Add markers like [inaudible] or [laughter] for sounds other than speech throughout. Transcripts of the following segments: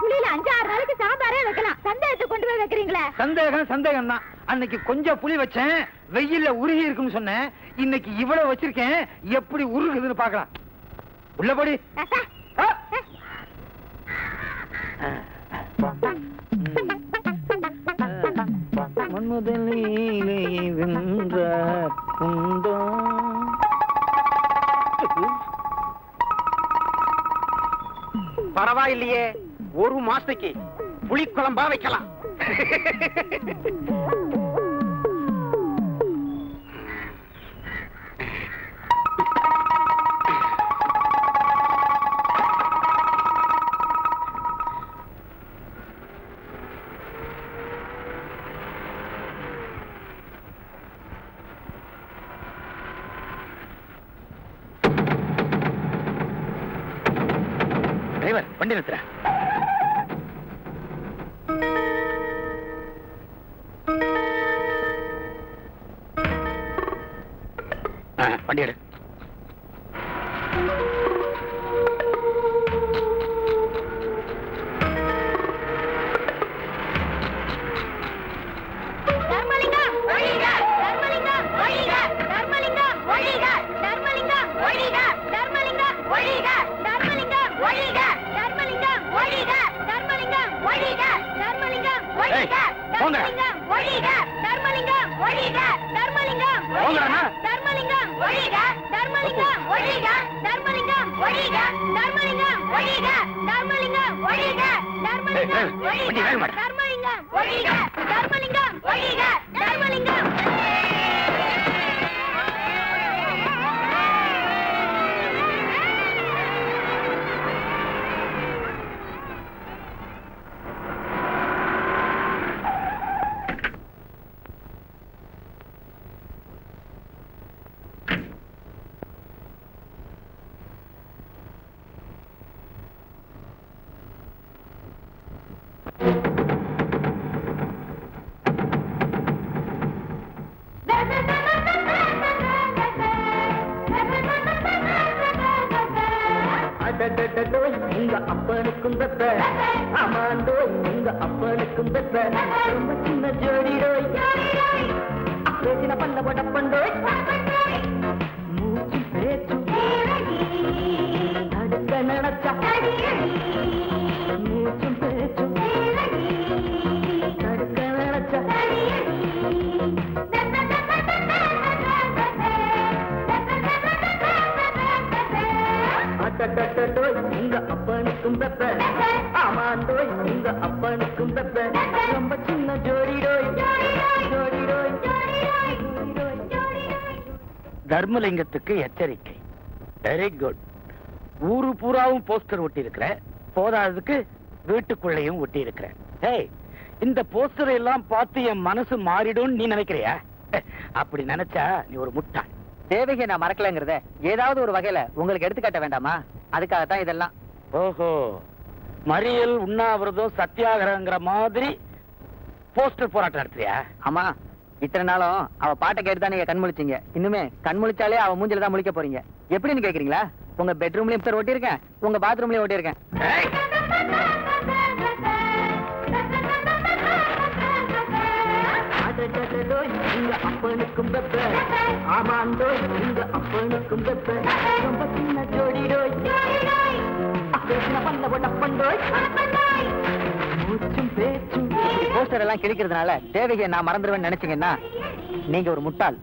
புளியில அஞ்சு ஆறு நாளைக்கு சாம்பாரே வைக்கலாம். சந்தேகத்தை கொண்டு போய் வைக்கிறீங்களே? சந்தேகம் சந்தேகம் தான் அன்னைக்கு கொஞ்சம் புளி வச்சேன். வெயில்ல உருகி இருக்குன்னு சொன்னேன். இன்னைக்கு இவ்வளவு வச்சிருக்கேன். எப்படி உருகுதுன்னு பார்க்கலாம். உள்ளபடி மன்முதலிலே வென்ற உண்டோ பரவாயில்லையே. ஒரு மாசத்துக்கு புளிக்குழம்பா வைக்கலாம். டிரைவர் வண்டி பண்ணிடு. தர்மலிங்கம் தர்மலிங்கம் தர்மலிங்கம் அப்பனுக்கும் பெத்த. அமாண்டோய் உங்க அப்பனுக்கும் பெத்த. ரொம்ப சின்ன ஜோடிடோய் பேசின பல்ல படப்பண்டோய் மூச்சு பேச்சு அடுத்த நினைச்சா. மூச்சும் பேச்சு அடுத்த நினைச்சா. அட்டட்டோய் பெப்ப ஆமாண்டோய் அப்பனுக்கும் பெப்ப ரொம்ப சின்ன ஜோடிடோய். ஜோடிடோய் தர்மலிங்கத்துக்கு எச்சரிக்கை. வெரி குட் ஊரு பூராவும் போஸ்டர் ஒட்டி இருக்கிற போதாததுக்கு வீட்டுக்குள்ளையும் ஒட்டி இருக்கிற ஹே இந்த போஸ்டர் எல்லாம் பார்த்து என் மனசு மாறிடும் நீ நினைக்கிறியா? அப்படி நினைச்சா நீ ஒரு முட்டாள். தேவையை நான் மறக்கலங்கிறத ஏதாவது ஒரு வகையில உங்களுக்கு எடுத்துக்காட்ட வேண்டாமா? அதுக்காகத்தான் இதெல்லாம் ஓஹோ. மறியல் உண்ணாவிரதம் சத்தியாகிரகங்கிற மாதிரி போஸ்டர் போராட்டம் நடத்துறியா? ஆமா. இத்தனை நாளும் அவ பாட்டை கேட்டு தான் நீங்க கண் முழிச்சீங்க இன்னுமே கண் முழிச்சாலே அவ மூஞ்சில தான் முழிக்க போறீங்க. எப்படின்னு கேக்குறீங்களா? உங்க பெட்ரூம்லயும் சார் ஒட்டி இருக்கேன் உங்க பாத்ரூம்லயும் எங்க அப்பனுக்கும் பெப்ப ஆமாண்டோய் எங்க அப்பனுக்கும் பெப்ப ரொம்ப சின்ன ஜோடிடோய் மூச்சும் பேச்சும். போஸ்டர் எல்லாம் கிழிக்கிறதுனால தேவையை நான் மறந்துடுவேன்னு நினைச்சீங்கன்னா நீங்க ஒரு முட்டாள்.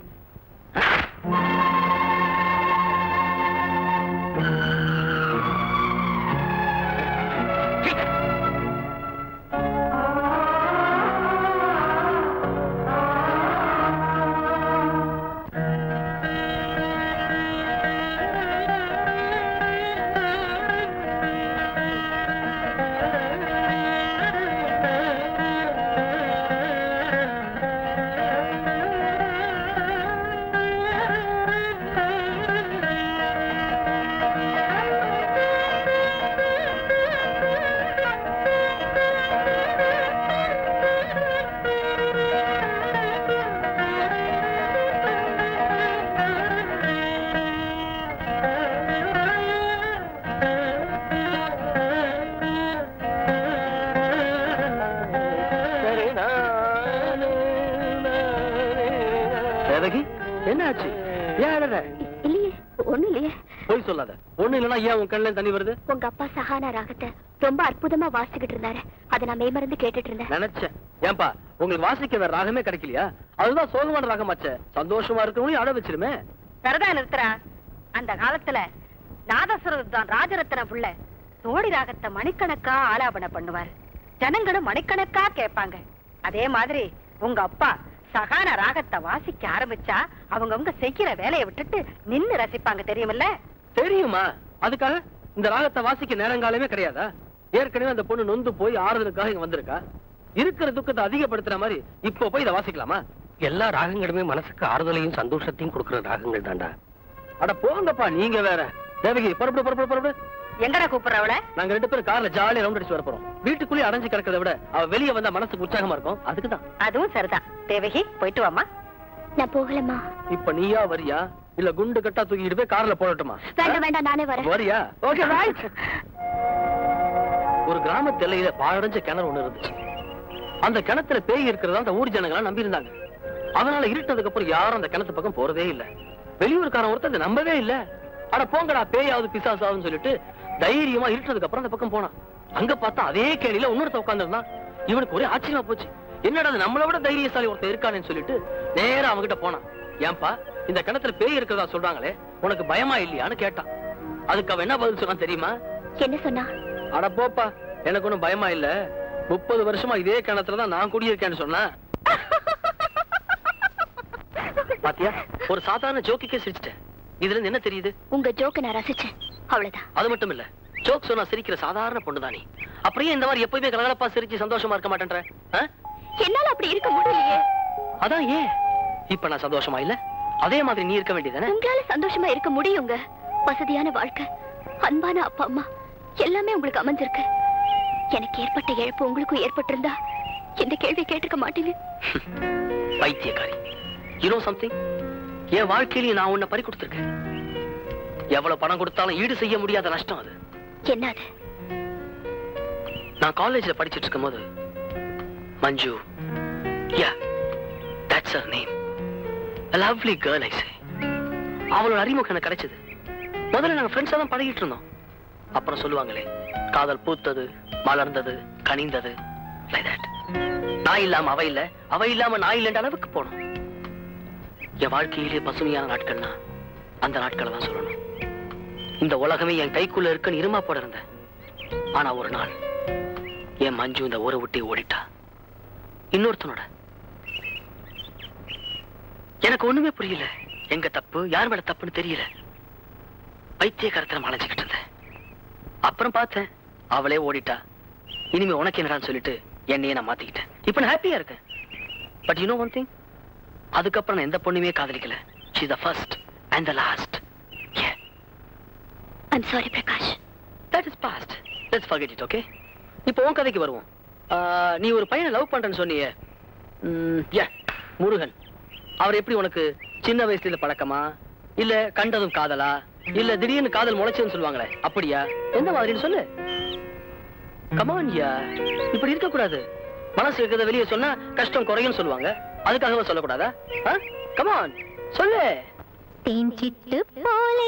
என்ன ஆச்சு ஏன் அழற இல்லையே ஒண்ணு இல்லையே. போய் சொல்லாத. ஒண்ணு இல்லனா ஏன் உன் கண்ணுல தண்ணி வருது? உங்க அப்பா சஹானா ராகத்தை ரொம்ப அற்புதமா வாசிக்கிட்டு இருந்தாரு. அதை நான் மெய்மறந்து கேட்டுட்டு இருந்தேன். நினைச்சேன். ஏன்பா உங்களுக்கு வாசிக்க வேற ராகமே கிடைக்கலையா? அதுதான் சோகமான ராகமாச்சே. சந்தோஷமா இருக்கவங்களையும் அழ வச்சிருமே. சரிதான் நிறுத்துறா. அந்த காலத்துல நாதஸ்வரர் தான் ராஜரத்ன புள்ள. தோடி ராகத்தை மணிக்கணக்கா ஆலாபனை பண்ணுவார். ஜனங்களும் மணிக்கணக்கா கேட்பாங்க. அதே மாதிரி உங்க அப்பா சகான ராகத்தை வாசிக்க ஆரம்பிச்சா அவங்கவங்க செய்யற வேலையை விட்டுட்டு நின்னு ரசிப்பாங்க தெரியுமில்ல? தெரியுமா? அதுக்காக இந்த ராகத்தை வாசிக்க நேரங்காலமே கிடையாதா? ஏற்கனவே அந்த பொண்ணு நொந்து போய் ஆறுதலுக்காக இங்க வந்திருக்கா? இருக்கிற துக்கத்தை அதிகப்படுத்துற மாதிரி இப்போ போய் இதை வாசிக்கலாமா? எல்லா ராகங்களுமே மனசுக்கு ஆறுதலையும் சந்தோஷத்தையும் கொடுக்கிற ராகங்கள் தான்டா அட போங்கப்பா நீங்க வேற. தேவகி புறப்படு புறப்படு புறப்படு. எங்கடா கூப்பிடுறவள? நாங்க ரெண்டு பேரும் கார்ல ஜாலியா ரவுண்ட் அடிச்சு வர போறோம். வீட்டுக்குள்ளேயே அடைஞ்சு கிடக்கிறத விட அவ வெளியே வந்தா மனசுக்கு உற்சாகமா இருக்கும். அதுக்கு தான் அதுவும் சரிதான். தேவகி போயிட்டு வாமா நான் போகலம்மா. இப்ப நீயா வரியா? இல்ல குண்டு கட்டா தூக்கிட்டு போய் கார்ல போடட்டுமா? வேண்டாம் வேண்டாம் நானே வரேன். வரியா? ஓகே ரைட் ஒரு கிராமத்து எல்லையில பாழடைஞ்ச கிணறு ஒண்ணு இருந்துச்சு. அந்த கிணத்துல பேய் இருக்கிறதா அந்த ஊர் ஜனங்களா நம்பி இருந்தாங்க அதனால இருட்டதுக்கு அப்புறம் யாரும் அந்த கிணத்து பக்கம் போறதே இல்ல. வெளியூர்காரன் ஒருத்தன் அதை நம்பவே இல்ல. அட போங்கடா பேயாவது பிசாசாவுன்னு சொல்லிட்டு தைரியமா இருட்டதுக்கு அப்புறம் அந்த பக்கம் போனான். அங்க பார்த்தா அதே கேணியில இன்னொருத்த உட்கார்ந்திருந்தான். இவனுக்கு ஒரே ஆச்சரியமா போச்சு. என்னடா நம்மளை விட தைரியசாலி ஒருத்தன் இருக்கானேன்னு சொல்லிட்டு நேரா அவன்கிட்ட போனான். ஏன்பா இந்த கிணத்துல பேய் இருக்கிறதா சொல்றாங்களே உனக்கு பயமா இல்லையான்னு கேட்டான். அதுக்கு அவன் என்ன பதில் சொன்னான் தெரியுமா? என்ன சொன்னா? அட போப்பா எனக்கு ஒண்ணும் பயமா இல்ல. முப்பது வருஷமா இதே கிணத்துல தான் நான் குடியிருக்கேன்னு சொன்னேன் பாத்தியா ஒரு சாதாரண ஜோக்கிக்கே சிரிச்சிட்டேன். இதுல இருந்து என்ன தெரியுது? உங்க ஜோக்க நான் ரசிச்சேன். அவ்வளவுதான். அது மட்டும் இல்ல ஜோக் சொன்னா சிரிக்கிற சாதாரண பொண்ணுதான் அப்படியே இந்த மாதிரி எப்பயுமே கலகலப்பா சிரிச்சு சந்தோஷமா இருக்க மாட்டேன்ற? என்னால அப்படி இருக்க முடியலையே. அதான் ஏன்? இப்ப நான் சந்தோஷமா இல்ல? அதே மாதிரி நீ இருக்க வேண்டியதானே உங்களால சந்தோஷமா இருக்க முடியுங்க. வசதியான வாழ்க்கை அன்பான அப்பா அம்மா எல்லாமே உங்களுக்கு அமைஞ்சிருக்கு. எனக்கு ஏற்பட்ட இழப்பு உங்களுக்கும் ஏற்பட்டிருந்தா இந்த கேள்வி கேட்டிருக்க மாட்டீங்க. [laughs] பைத்தியக்காரி. யூ நோ சம்திங் என் வாழ்க்கையில நான் உன்னை பறி கொடுத்திருக்கேன். எவ்வளவு பணம் கொடுத்தாலும் ஈடு செய்ய முடியாத நஷ்டம் அது. என்ன அது நான் காலேஜ்ல படிச்சிட்டு இருக்கும்போது Manju yeah that's her name a lovely girl i say. அவளோட அறிமுகம் எனக்கு கிடைச்சது. முதல்ல நாங்க ஃப்ரெண்ட்ஸா தான் பழகிட்டு இருந்தோம். அப்புறம் சொல்லுவாங்களே காதல் பூத்தது மலர்ந்தது கனிந்தது like that. நான் இல்லாம அவ இல்ல அவ இல்லாம நான் இல்லைன்ற அளவுக்கு போனோம். என் வாழ்க்கையிலே பசுமையான நாட்கள்னா அந்த நாட்களை தான் சொல்லணும். இந்த உலகமே என் கைக்குள்ள இருக்குன்னு இருமா போட இருந்தேன். ஆனா ஒரு நாள் என் மஞ்சு இந்த ஊரை விட்டு ஓடிட்டா. இன்னொருத்தனோட. எனக்கு ஒண்ணுமே புரியல. எங்க தப்பு யார் மேல தப்புன்னு தெரியல. பைத்தியக்காரத்தனம் அலைஞ்சுக்கிட்டு இருந்தேன். அப்புறம் பார்த்தேன் அவளே ஓடிட்டா. இனிமே உனக்கு என்னடான்னு சொல்லிட்டு என்னையே நான் மாத்திக்கிட்டேன். இப்ப நான் ஹாப்பியா இருக்கேன். But you know one thing அதுக்கப்புறம் நான் எந்த பொண்ணுமே காதலிக்கல. She the first and the last I'm sorry Prakash that is past let's forget it okay இப்போ உன் கதைக்கு வருவோம். நீ ஒரு பையனை லவ் பண்றேன்னு சொன்னியே. முருகன். அவர் எப்படி உனக்கு சின்ன வயசுல பழக்கமா? இல்ல கண்டதும் காதலா? இல்ல திடீர்னு காதல் முளைச்சதுன்னு சொல்லுவாங்களே அப்படியா? எந்த மாதிரின்னு சொல்லு. கமான்யா இப்படி இருக்க கூடாது மனசு இருக்கிறத வெளியே சொன்னா கஷ்டம் குறையும் சொல்லுவாங்க. அதுக்காகவே சொல்லக்கூடாதா? கமான் சொல்லு. தேன் சிட்டு போலே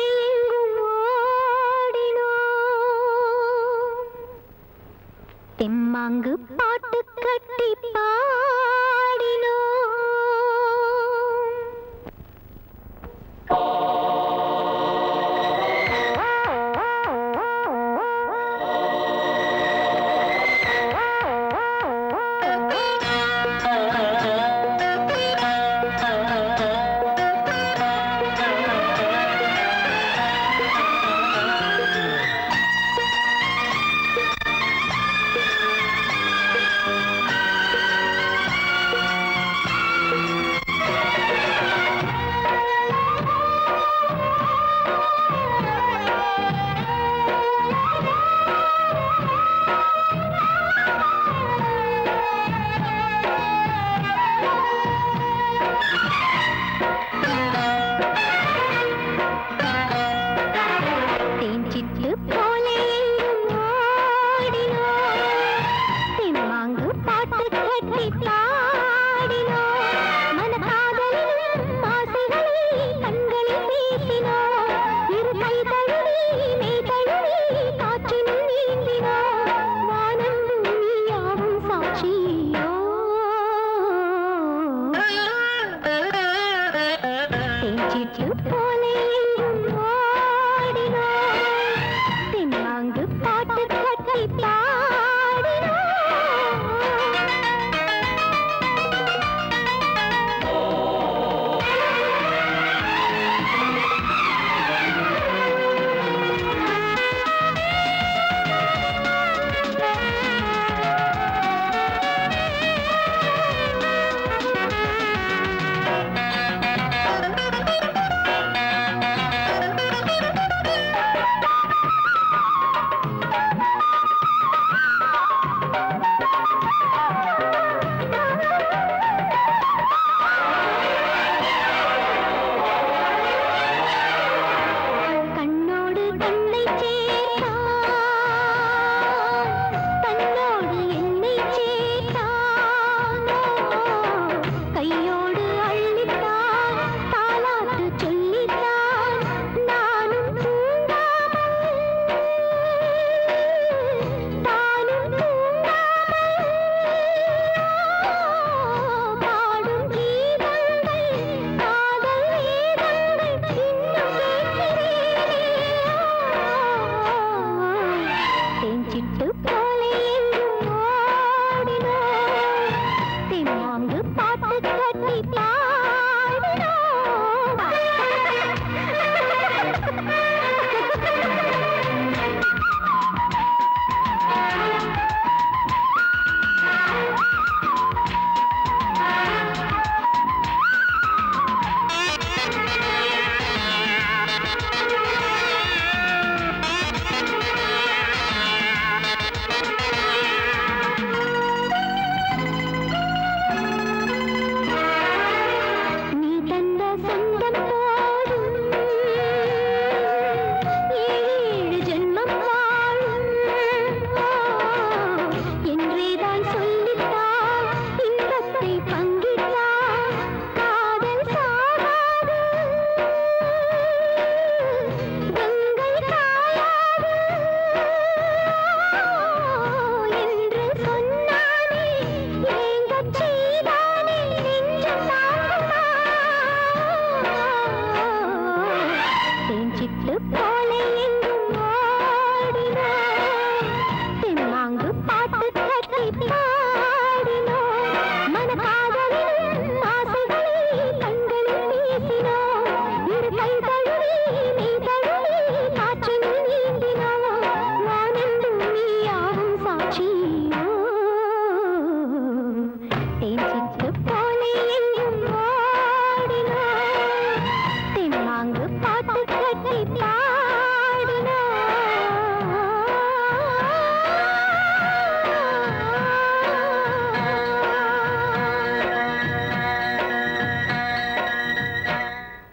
தெம்மாங்கு பாட்டு கட்டி பா ಇಂದಿರಾ